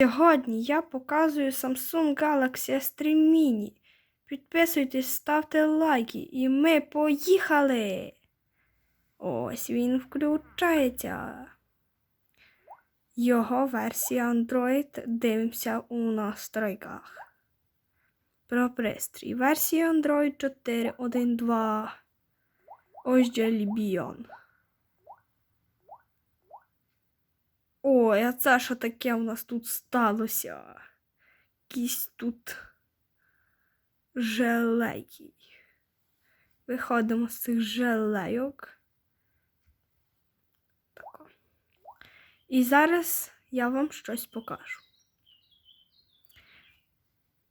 Сьогодні я показую Samsung Galaxy S3 Mini. Підписуйтесь, ставте лайки, і ми поїхали. Ось він включається. Його версія Android дивимося у настройках. Про пристрій. Версія Android 4.1.2. Ось Jelly Bean. Ой, а це що таке у нас тут сталося? Якісь тут желейки. Виходимо з цих желейок. Тако. І зараз я вам щось покажу.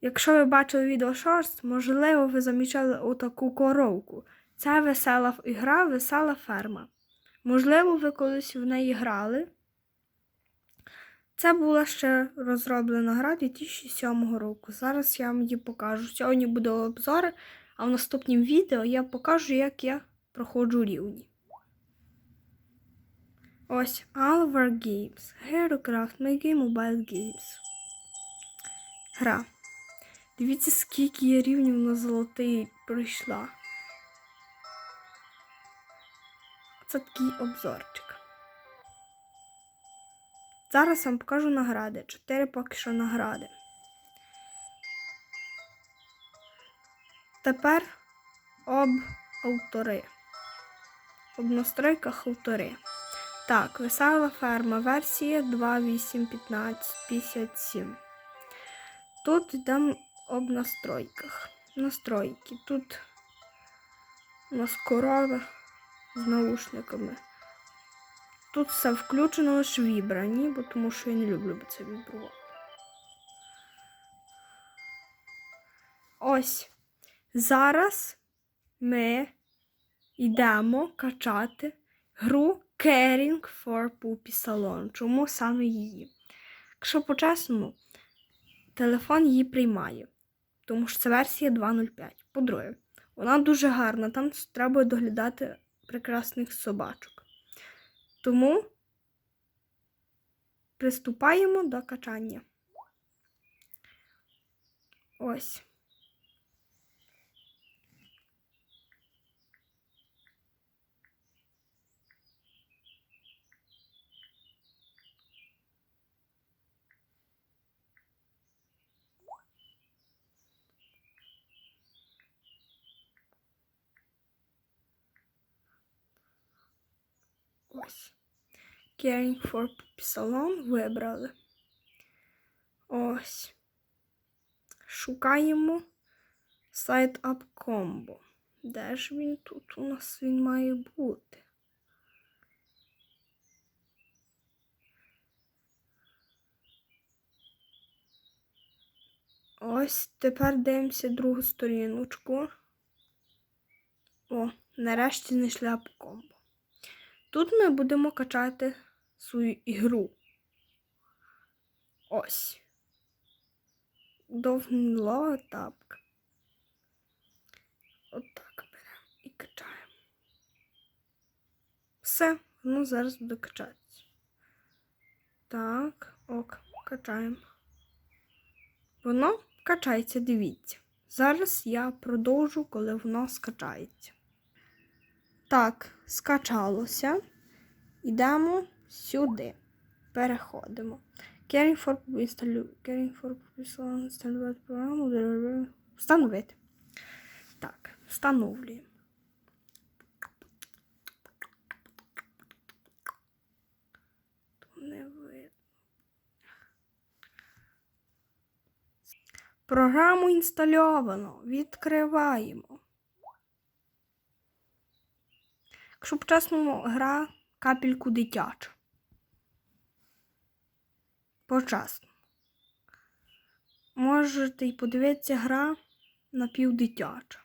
Якщо ви бачили відео шорст, можливо, ви замічали отаку коровку. Це весела ігра, весела ферма. Можливо, ви колись в неї грали. Це була ще розроблена гра 2007 року. Зараз я вам її покажу. Сьогодні буде обзор, а в наступному відео я покажу, як я проходжу рівні. Ось All War Games. Herocraft My Game Mobile Games. Гра. Дивіться, скільки я рівнів на золотий пройшла. Це такий обзорчик. Зараз вам покажу награди. Чотири поки що награди. Тепер об автори. Об настройках автори. Так, весела ферма. Версія 2.8.15.57. Тут йдемо об настройках. Настройки. Тут у нас корова з наушниками. Тут все включено лише вібрані, бо тому що я не люблю це вібрувати. Ось. Зараз ми йдемо качати гру Caring for Puppy Salon. Чому саме її? Якщо по-чесному, телефон її приймає, тому що це версія 2.05. По-друге, вона дуже гарна, там треба доглядати прекрасних собачок. Тому приступаємо до качання. Ось. Ось. Caring for Puppy вибрали. Ось. Шукаємо сайт Up Combo. Де ж він тут? У нас він має бути. Ось тепер дивимося другу сторіночку. О, нарешті знайшли Combo. Тут ми будемо качати свою ігру. Ось. Довгнілова тапка. Отак беремо і качаємо. Все, воно зараз буде качатися. Так, ок, качаємо. Воно качається, дивіться. Зараз я продовжу, коли воно скачається. Так, скачалося. Йдемо сюди. Переходимо. Caring for інсталю... Caring for інсталювати програму. Встановити. Так, встановлюємо. Програму інстальовано. Відкриваємо. Якщо по-чесному, гра капельку дитяча. Почасно. Можете й подивитися гра напівдитяча.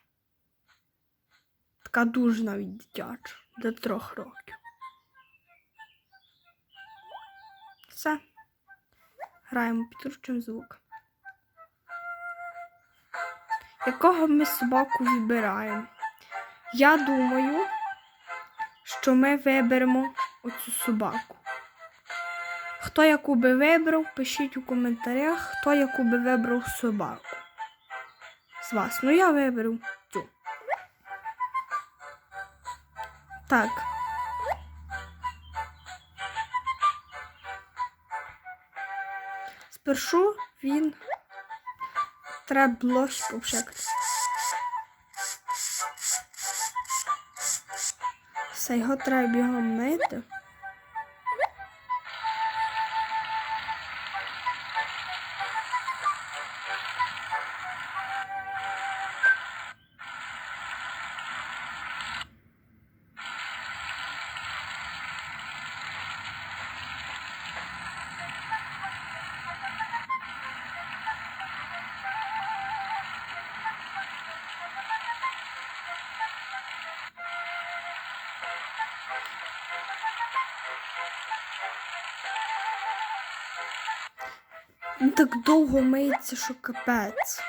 Така дуже навіть дитяча до трьох років. Все. Граємо підручним звук. Якого ми собаку вибираємо? Я думаю що ми виберемо оцю собаку. Хто яку би вибрав, пишіть у коментарях, хто яку би вибрав собаку. З вас. Ну я виберу цю. Так. Спершу він треба блохи попшикати. Все, його треба бігом мити. Він так довго миється, що капець.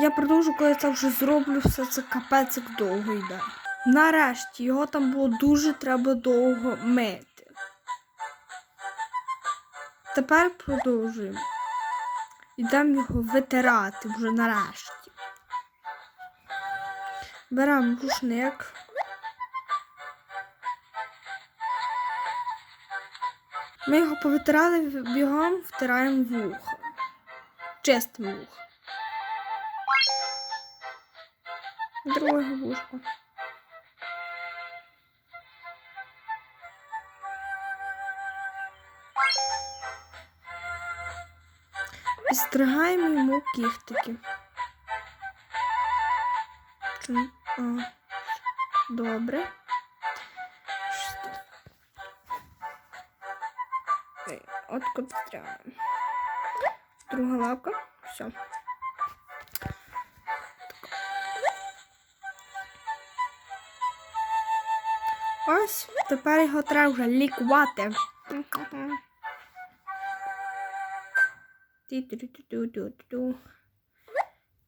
Я продовжу, коли це вже зроблю, все це капець довго йде. Нарешті його там було дуже треба довго мити. Тепер продовжуємо. Йдемо його витирати вже нарешті. Беремо рушник. Ми його повитирали бігом, втираємо вухо. Чистимо вухо. Друге вушко. Підстригаємо йому кіхтики. Чому? Добре. От підстрягаємо. Друга лапка. Все. Ось, тепер його треба вже лікувати.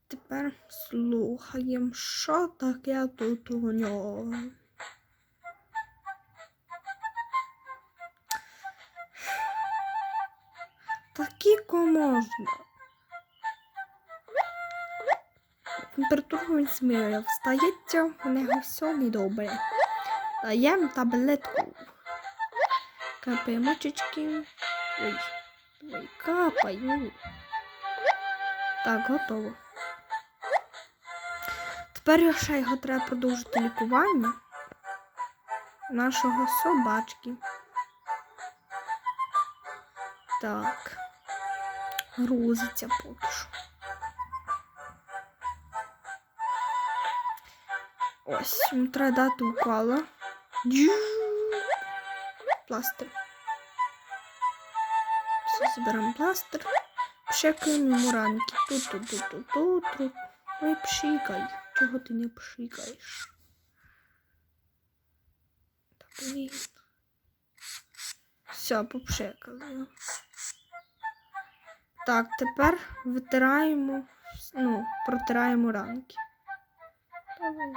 Тепер слухаємо, що таке тут у нього. Такіко можна. Температуру він змірює. Встається, у нього все недобре. Даємо таблетку. Капаємо чечки. Ой, ой, капаю. Так, готово. Тепер ще його треба продовжити лікування нашого собачки. Так. Грузиться поки що. Ось, треба дати укола. Пластир. Все, заберемо пластир. Пшикаємо йому ранки. Тут, тут, тут, тут, тут, тут. Ой, пшикай. Чого ти не пшикаєш? Так, блін. Все, попшикали. Так, тепер витираємо, ну, протираємо ранки. Давай.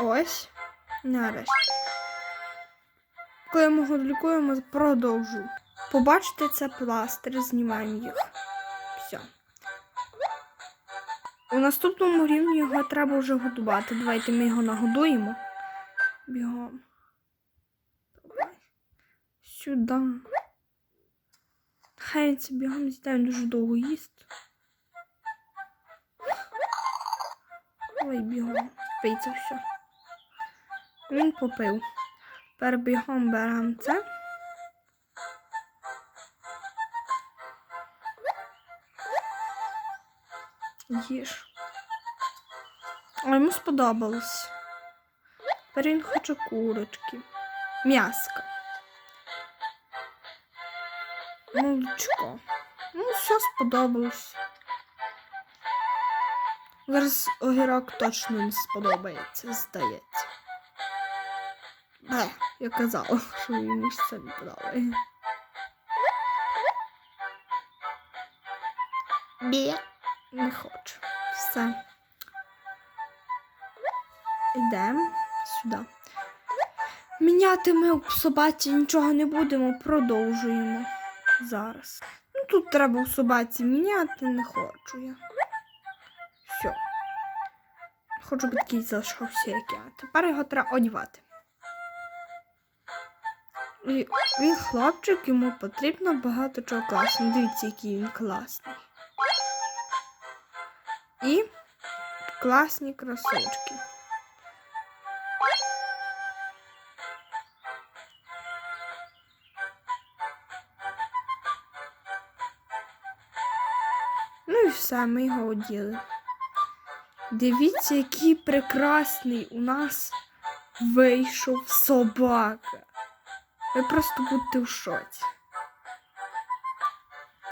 Ось. Нарешті. Коли ми його лікуємо, продовжу. Побачите, це пластир, знімаємо їх. Все. У наступному рівні його треба вже годувати. Давайте ми його нагодуємо. Бігом. Сюди. Хай це бігом з'їдає дуже довго їсть. Ой, бігом. Пийце все. Він попив. Тепер бігом беремо це. Їж. А йому сподобалось. Тепер він хоче курочки. М'яска. Молочко. Ну, все сподобалось. Зараз огірок точно не сподобається, здається. Я казала, що йому все не подобає. Бі. Не хочу. Все. Йдемо сюди. Міняти ми у собаці нічого не будемо, продовжуємо зараз. Ну тут треба у собаці міняти, не хочу я. Все. Хочу, би такий залишався, як я. Тепер його треба одягати. І він хлопчик, йому потрібно багато чого класного. Дивіться, який він класний. І класні кросочки. Ну і все, ми його оділи. Дивіться, який прекрасний у нас вийшов собака. Ви просто будете в шоці.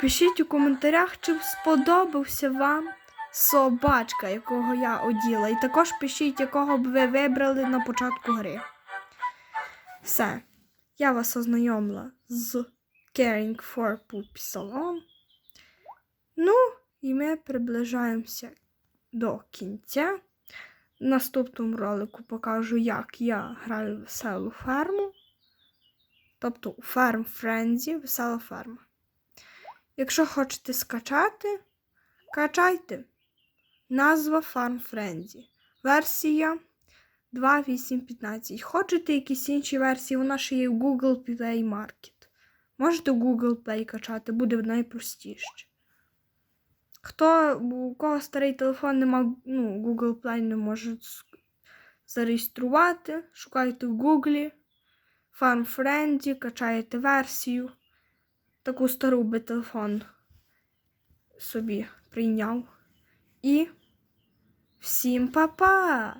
Пишіть у коментарях, чи сподобався вам собачка, якого я оділа. І також пишіть, якого б ви вибрали на початку гри. Все. Я вас ознайомила з Caring for Puppy Salon. Ну, і ми приближаємося до кінця. В наступному ролику покажу, як я граю в веселу ферму. Тобто у Farm Frenzy весела ферма. Якщо хочете скачати, качайте. Назва Farm Frenzy. Версія 2.8.15. Хочете якісь інші версії, вона ще є в Google Play Market. Можете в Google Play качати, буде найпростіше. Хто у кого старий телефон нема, ну, Google Play не може зареєструвати, шукайте в Google, Farm Friendly, качаєте версію. Таку стару би телефон собі прийняв. І всім па-па!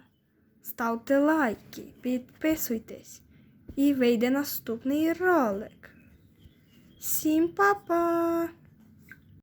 Ставте лайки, підписуйтесь. І вийде наступний ролик. Всім па-па!